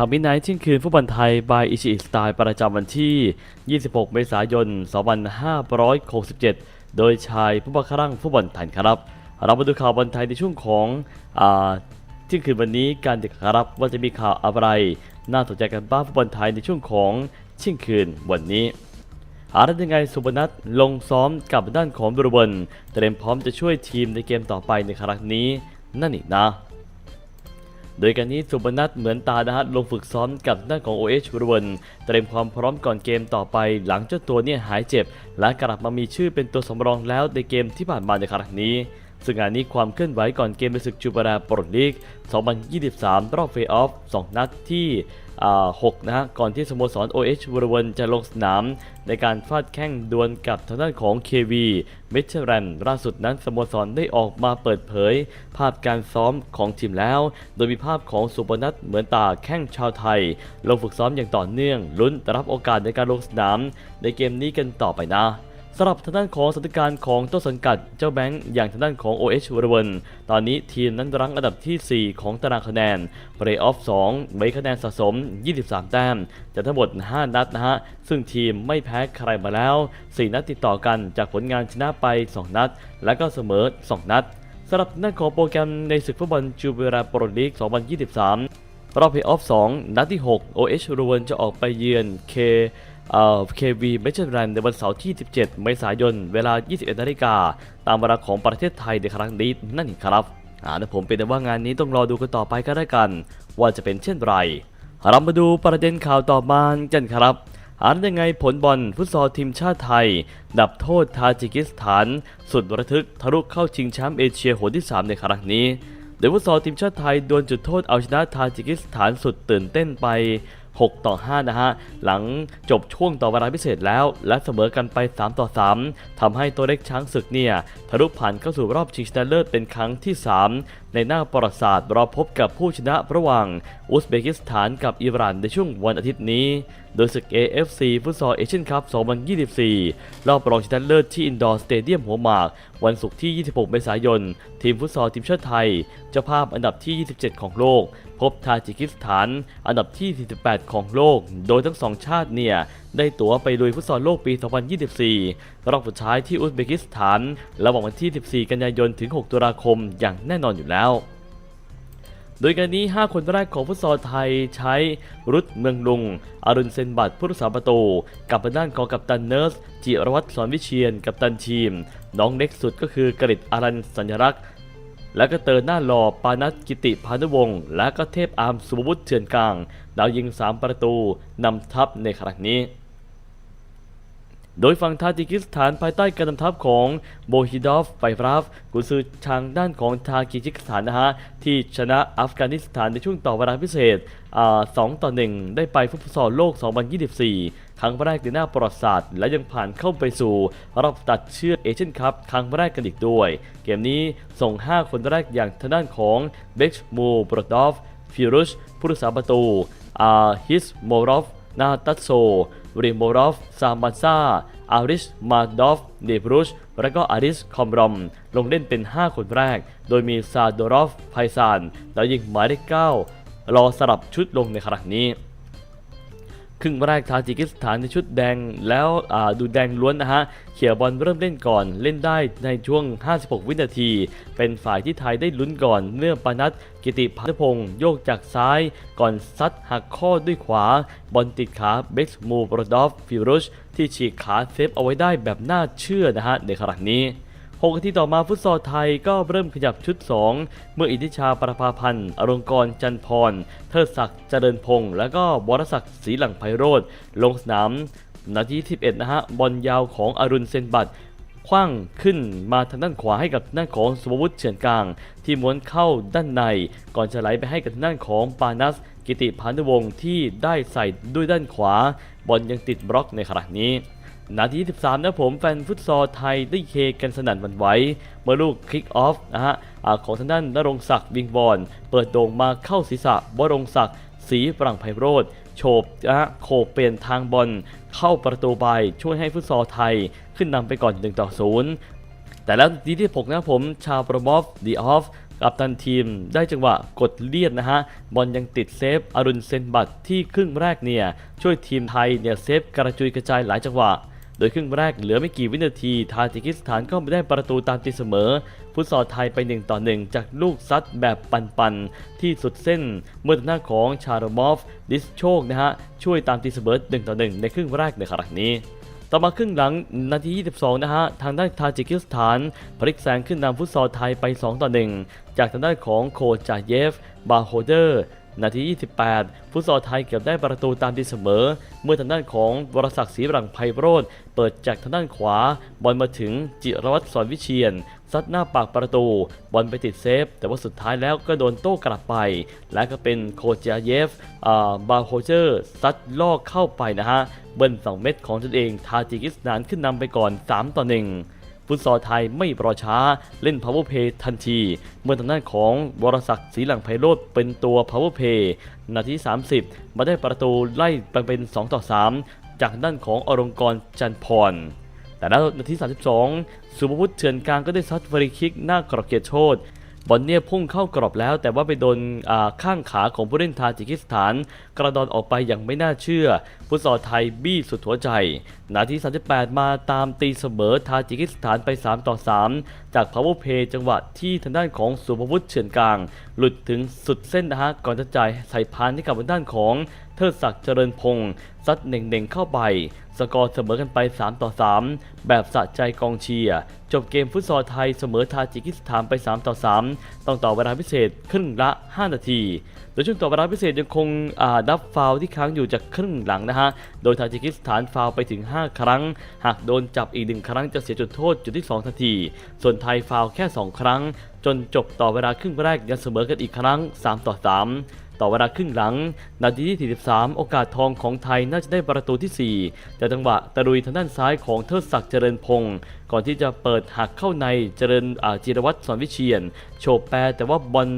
ข่าวมินไนท์เที่ยงคืนฟุตบอลไทย บายอิชิอิสไตล์ประจำวันที่ 26 เมษายน 2567 โดยชายผู้บังคับร่างฟุตบอลไทยครับ เรามาดูข่าวบอลไทยในช่วงของอาที่ยงคืนวันนี้การเดครับว่าจะมีข่าวอะไร น่าสนใจกันบ้างฟุตบอลไทยในช่วงของเที่งคืนวันนี้อารัตยังไงสุบนัทลงซ้อมกับด้านของบรูเบิลเตรียมพร้อมจะช่วยทีมในเกมต่อไปในครั้งนี้นั่นอีกนะ โดยการนี้สุบนัทเหมือนตานะฮะลงฝึกซ้อมกับด้านของ OH บรูเบิลเตรียมความพร้อมก่อนเกมต่อไป หลังเจ้าตัวเนี่ยหายเจ็บ และกลับมามีชื่อเป็นตัวสำรองแล้วในเกมที่ผ่านมาในครั้งนี้ซึ่งงานนี้ความเคลื่อนไหวก่อนเกมในศึกจูบาราโปรลีก 2023 รอบเฟย์ออฟ 2 นัดที่ 6นะฮะก่อนที่สโมสร OH วอร์เวนจะลงสนาม ในการฟาดแข้งดวลกับทางด้านของ KV เมเชอร์แรนล่าสุดนั้นสโมสรได้ออกมาเปิดเผย ภาพการซ้อมของทีมแล้ว โดยมีภาพของสุปนัทเหมือนตาแข้งชาวไทย ลงฝึกซ้อมอย่างต่อเนื่องลุ้นรับโอกาสในการลงสนาม ในเกมนี้กันต่อไปนะ สำหรับทางด้านของสถานการณ์ของต้นสังกัดเจ้าแบงค์อย่างทางด้านของ OH วอร์เวนตอนนี้ทีมนั้นรั้งอันดับทีสี่4 ของตารางคะแนนเพลย์ออฟ2มีคะแนนสะสม 23 แต้มจากทั้งหมด 5 นัดนะฮะ ซึ่งทีมไม่แพ้ใครมาแล้ว 4 นัดติดต่อกันจากผลงานชนะไป 2 นัด และก็เสมอ 2 นัดสำหรับด้านของโปรแกรมในศึกฟุตบอลจูเบราโปรลีก 2023 รอบเพลย์ออฟ 2 นัดที่ 6 OH วอร์เวนจะออกไปเยือน K เอ่อ KV เมเจอร์แรนในวันเสาร์ที่ 17 เมษายน เวลา 21 นาฬิกา ตามเวลาของประเทศไทยในครั้งนี้นั่นเองครับอ่าแต่ผมเป็นแต่ว่างานนี้ต้องรอดูกันต่อไปก็ได้กัน ว่าจะเป็นเช่นไร เรามาดูประเด็นข่าวต่อมากันครับอ่านยังไงผลบอลฟุตซอลทีมชาติไทย ดับโทษทาจิกิสถาน สุดระทึกทะลุเข้าชิงแชมป์เอเชียหนที่ 3 ในครั้งนี้โดยฟุตซอลทีมชาติไทยดวลจุดโทษเอาชนะทาจิกิสถานสุดตื่นเต้นไป 6 ต่อ 5 นะฮะ หลังจบช่วงต่อเวลาพิเศษแล้ว และเสมอกันไป 3 ต่อ 3ทำให้ตัวเล็กช้างศึกเนี่ยทะลุผ่านเข้าสู่รอบชิงชนะเลิศเป็นครั้งที่ 3ในหน้าประวัติศาสตร์รอพบกับผู้ชนะระหว่างอุซเบกิสถานกับอิหร่านในช่วงวันอาทิตย์นี้ โดยศึก AFC ฟุตซอลเอเชียนคัพ 2024 รอบรองชนะเลิศที่อินดอร์สเตเดียมหัวหมาก วันศุกร์ที่ 26 เมษายน ทีมฟุตซอลทีมชาติไทย เจ้าภาพอันดับที่ 27 ของโลก พบทาจิกิสถาน อันดับที่ 48 ของโลก โดยทั้งสองชาติเนี่ยได้ตั๋วไปลุยฟุตซอลโลกปี 2024 รอบสุดท้ายที่อุซเบกิสถาน ระหว่างวันที่ 14 กันยายน ถึง 6 ตุลาคม อย่างแน่นอนอยู่แล้วโดยการนี้ 5 คนแรกของฟุตซอลไทยใช้รุดเมืองลุง อรุณเซนบัตผู้รักษาประตู กับด้านของกัปตันเนิร์ส จิรวัตรสอนวิเชียน กัปตันทีม น้องเล็กสุดก็คือกริตอารันสัญรักษ์แล้วก็เติร์นหน้าหล่อปานัทกิติพานุวงศ์และก็เทพอามสุภวุฒิเถื่อนกลางดาวยิง 3 ประตูนำทัพในครั้งนี้ โดยฝั่งทาจิกิสถานภายใต้การนำทัพของโบฮิดอฟไฟฟราฟกุนซือทางด้านของทาจิกิสถานนะฮะที่ชนะอัฟกานิสถานในช่วงต่อเวลาพิเศษอ่า2ต่อ1ได้ไปฟุตซอลโลก 2024 ครั้งแรกในหน้าประวัติศาสตร์ และยังผ่านเข้าไปสู่รอบตัดเชือกเอเชียนคัพครั้งแรกกันอีกด้วย เกมนี้ส่ง 5 คนแรกอย่างทางด้านของเบ็กมูบรดอฟฟิรุชผู้รักษาประตูอาฮิสโมรอฟ นาตัโซ ริโมรอฟ ซามันซาอาริส มาดอฟ เดบรุช และก็อาริส คอมรอม ลงเล่นเป็น 5 คนแรก โดยมีซาโดรอฟ ไพซาน แล้วยิงหมายเลข9รอสลับชุดลงในครั้งนี้ ครึ่งแรกทาจิกิสถานในชุดแดงแล้วดูแดงล้วนนะฮะ เขี่ยบอลเริ่มเล่นก่อนเล่นได้ในช่วง 56 วินาที เป็นฝ่ายที่ไทยได้ลุ้นก่อนเมื่อปานัทกิติพัฒพงศ์โยกจากซ้าย ก่อนซัดหักข้อด้วยขวา บอลติดขาเบ็กซ์มูบรดอฟฟิรุชที่ฉีกขาเซฟเอาไว้ได้แบบน่าเชื่อนะฮะในครั้งนี้ 6นาทีต่อมาฟุตซอลไทยก็เริ่มขยับชุด 2 เมื่ออิทธิชาประภาพันธ์ อรงกรจันพร เทิดศักดิ์เจริญพงศ์และก็บรศักดิ์ศรีหลังไพโรธลงสนามนาที11 นะฮะ บอลยาวของอรุณเซนบัตคว้างขึ้นมาทางด้านขวาให้กับด้านของสมวุฒิเฉือนกลาง ที่ม้วนเข้าด้านใน ก่อนจะไหลไปให้กับด้านของปานัส กิติพานุวงศ์ที่ได้ใส่ด้วยด้านขวา บอลยังติดบล็อกในขณะนี้ นาที13นะผมแฟนฟุตซอลไทยได้เฮกันสนั่นหวันไหวเมื่อลูกคลิกออฟนะฮะของทางด้านนรงศักดิ์วิงบอลเปิดโด่งมาเข้าศีรษะบรงศักดิ์ศรีปรังไพโรธโฉบนะฮะโขบเปลี่ยนทางบอลเข้าประตูไปช่วยให้ฟุตซอลไทยขึ้นนำไปก่อน1ต่อ0แต่แล้วนาทีที่6นะผมชาโปรมอฟดีออฟกับตันทีมได้จังหวะกดเลียดนะฮะ บอลยังติดเซฟอรุณเซนบัตที่ครึ่งแรกเนี่ย ช่วยทีมไทยเนี่ยเซฟกระจุยกระจายหลายจังหวะ โดยครึ่งแรกเหลือไม่กี่วินาทีทาจิกิสถานก็ไม่ได้ประตูตามตีเสมอฟุตซอลไทยไป1ต่อ1จากลูกซัดแบบปันๆ ที่สุดเส้นเมื่อทางหน้าของชาโรมอฟดิสโชคนะฮะช่วยตามตีเสมอ1ต่อ1ในครึ่งแรกในขณะนี้ต่อมาครึ่งหลังนาที 22 นะฮะ ทางด้านทาจิกิสถานพลิกแซงขึ้นนำฟุตซอลไทยไป 2 ต่อ 1 จากทางด้านของโคจาเยฟ บาโฮเดอร์ นาที 28 ฟุตซอลไทยเก็บได้ประตูตามตีเสมอ เมื่อทางด้านของวรศักดิ์ศรีรังไพโรธเปิดจากทางด้านขวา บอลมาถึงจิรวัตรสอนวิเชียนซัดหน้าปากประตู บอลไปติดเซฟ แต่ว่าสุดท้ายแล้วก็โดนโต้กลับไป และก็เป็นโคเจาเยฟอ่าบาโฮเจอร์ซัดลอกเข้าไปนะฮะ เบิ้ล2เม็ดของตนเอง ทาจิกิสถานขึ้นนำไปก่อน 3 ต่อ 1 ฟุตซอลไทยไม่รอช้าเล่น power play ทันที เมื่อทางด้านของวรศักดิ์ศรีหลังไพโรธเป็นตัว power play นาที 30 มาได้ประตูไล่ไปเป็น 2 ต่อ 3 จากด้านของอรงกรจันพร แต่แล้วนาที 32 สุภวุฒิเถื่อนกลางก็ได้ซัดฟรีคิกหน้ากรอบเขตโชต บอลเนี่ยพุ่งเข้ากรอบแล้ว แต่ว่าไปโดนข้างขาของผู้เล่นทาจิกิสถาน กระดอนออกไปอย่างไม่น่าเชื่อฟุตซอลไทยบี้สุดหัวใจ นาที 38 มาตามตีเสมอทาจิกิสถานไป 3 ต่อ 3 จาก power play จังหวะที่ทางด้านของสุภวุฒิเฉือนกลาง หลุดถึงสุดเส้นนะฮะก่อนจะจ่ายใส่พานให้กับทางด้านของเทิดศักดิ์เจริญพงศ์ซัดเน่งๆเข้าไป สกอร์เสมอกันไป 3 ต่อ 3 แบบสะใจกองเชียร์จบเกมฟุตซอลไทยเสมอทาจิกิสถานไป 3 ต่อ 3 ต้องต่อเวลาพิเศษครึ่งละ 5 นาที โดยช่วงต่อเวลาพิเศษยังคงอ่านับฟาวที่ค้างอยู่จากครึ่งหลังนะฮะ โดยทาจิกิสถานฟาวไปถึง 5 ครั้ง หากโดนจับอีกหนึ่งครั้งจะเสียจุดโทษจุดที่ 2 ทันที ส่วนไทยฟาวแค่ 2 ครั้ง จนจบต่อเวลาครึ่งแรกยังเสมอกันอีกครั้ง 3 ต่อ 3 ต่อเวลาครึ่งหลัง นาทีที่ 43 โอกาสทองของไทยน่าจะได้ประตูที่ 4 แต่จังหวะตะลุยทางด้านซ้ายของเทิดศักดิ์เจริญพงศ์ก่อนที่จะเปิดหักเข้าในเจริญจิรวัตรสอนวิเชียน โฉบแปรแต่ว่าบอล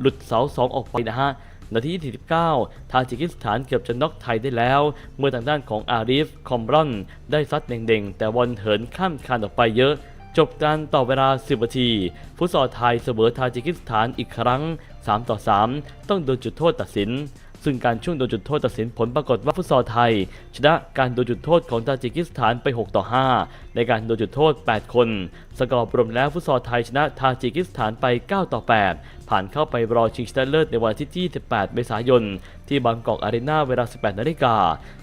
หลุดเสาสองออกไปนะฮะนาทีที่49 ทาจิกิสถานเกือบจะน็อกไทยได้แล้ว เมื่อทางด้านของอาริฟ คอมรอน ได้ซัดเด่งๆ แต่บอลเหินข้ามคานออกไปเยอะ จบการต่อเวลา 10นาที ฟุตซอลไทยเสมอทาจิกิสถานอีกครั้ง 3 ต่อ 3 ต้องโดนจุดโทษตัดสิน ซึ่งการช่วงโดนจุดโทษตัดสินผลปรากฏว่าฟุตซอลไทย ชนะการโดนจุดโทษของตาจิกิสถานไป 6 ต่อ 5 ในการโดนจุดโทษ 8 คน สกอร์รวมแล้วฟุตซอลไทยชนะทาจิกิสถานไป 9 ต่อ 8 ผ่านเข้าไปรอชิงชนะเลิศในวันที่28เมษายน ที่บางกอกอารีนาเวลา 18 นาฬิกา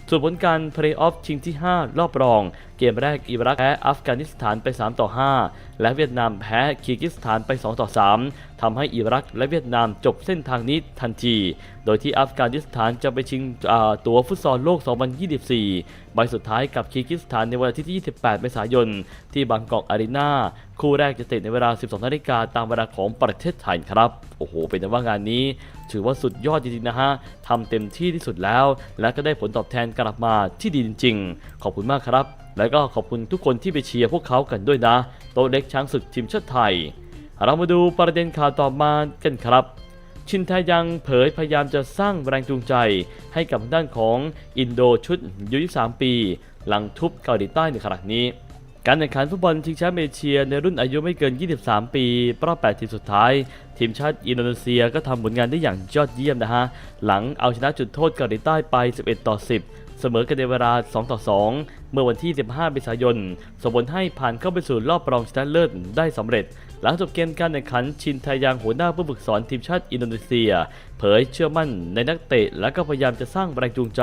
ส่วนผลการเพลย์ออฟชิงที่ 5 รอบรอง เกมแรกอิรักแพ้อัฟกานิสถานไป 3 ต่อ 5 และเวียดนามแพ้คีร์กิสถานไป 2 ต่อ 3ทำให้อิรักและเวียดนามจบเส้นทางนี้ทันที โดยที่อัฟกานิสถานจะไปชิงตั๋วฟุตซอลโลก 2024 ใบสุดท้ายกับคีร์กิสถานในวันที่ 28 เมษายน ที่บางกอกอารีนาคู่แรกจะเตะในเวลา 12 นาฬิกาตามเวลาของประเทศไทยครับ โอ้โห เป็นว่างานนี้ ถือว่าสุดยอดจริงๆนะฮะทำเต็มที่ที่สุดแล้ว และก็ได้ผลตอบแทนกลับมาที่ดีจริง ๆ ขอบคุณมากครับ แล้วก็ขอบคุณทุกคนที่ไปเชียร์พวกเขากันด้วยนะ โต๊ะเล็กช้างศึกทีมชาติไทย เรามาดูประเด็นข่าวต่อมากันครับ ชินไทยังเผยพยายามจะสร้างแรงจูงใจให้กับด้านของอินโดชุดยุ23ปี หลังทุบเกาหลีใต้ในขณะนี้ การแข่งขันฟุตบอลชิงแชมป์เอเชียในรุ่นอายุไม่เกิน 23 ปีรอบ8ทีมสุดท้าย ทีมชาติอินโดนีเซียก็ทำผลงานได้อย่างยอดเยี่ยมนะฮะ หลังเอาชนะจุดโทษเกาหลีใต้ไป 11 ต่อ 10 เสมอกันในเวลา 2 ต่อ 2 เมื่อวันที่ 15 เมษายนส่งผลให้ผ่านเข้าไปสู่รอบรองชนะเลิศได้สำเร็จ หลังจบเกมการแข่งขันชินไทยังหัวหน้าผู้ฝึกสอนทีมชาติอินโดนีเซีย เผยเชื่อมั่นในนักเตะ และก็พยายามจะสร้างแรงจูงใจ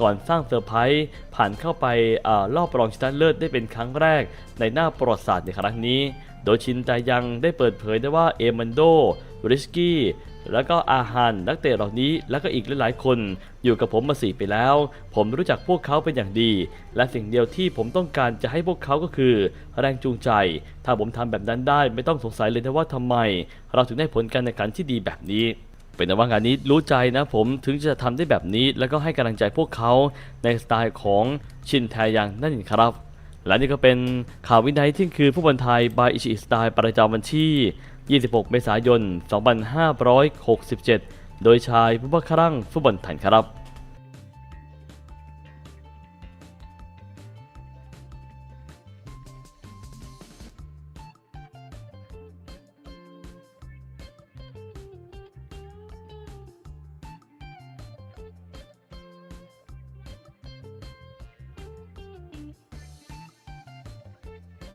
ก่อนสร้างเซอร์ไพรส์ผ่านเข้าไปอารอบรองชนะเลิศได้เป็นครั้งแรก ในหน้าประวัติศาสตร์ในครั้งนี้ โดยชินไทยังได้เปิดเผยได้ว่าเอมันโดริสกี้ แล้วก็อาหารนักเตะเหล่านี้แล้วก็อีกหลายๆคน อยู่กับผมมาสี่ปีแล้ว ผมรู้จักพวกเขาเป็นอย่างดี และสิ่งเดียวที่ผมต้องการจะให้พวกเขาก็คือ แรงจูงใจ ถ้าผมทำแบบนั้นได้ไม่ต้องสงสัยเลยนะว่าทำไม เราถึงได้ผลการแข่งขันที่ดีแบบนี้เป็นแต่ว่างานนี้รู้ใจนะผมถึงจะทำได้แบบนี้ แล้วก็ให้กำลังใจพวกเขาในสไตล์ของชินแทยังนั่นเองครับ และนี่ก็เป็นข่าววินัยที่คือผู้บอลไทยบายอิชิสไตล์ประจำวันที่ 26 เมษายน 2567 โดยชายผู้บัครั่งฟุตบอลไทยครับ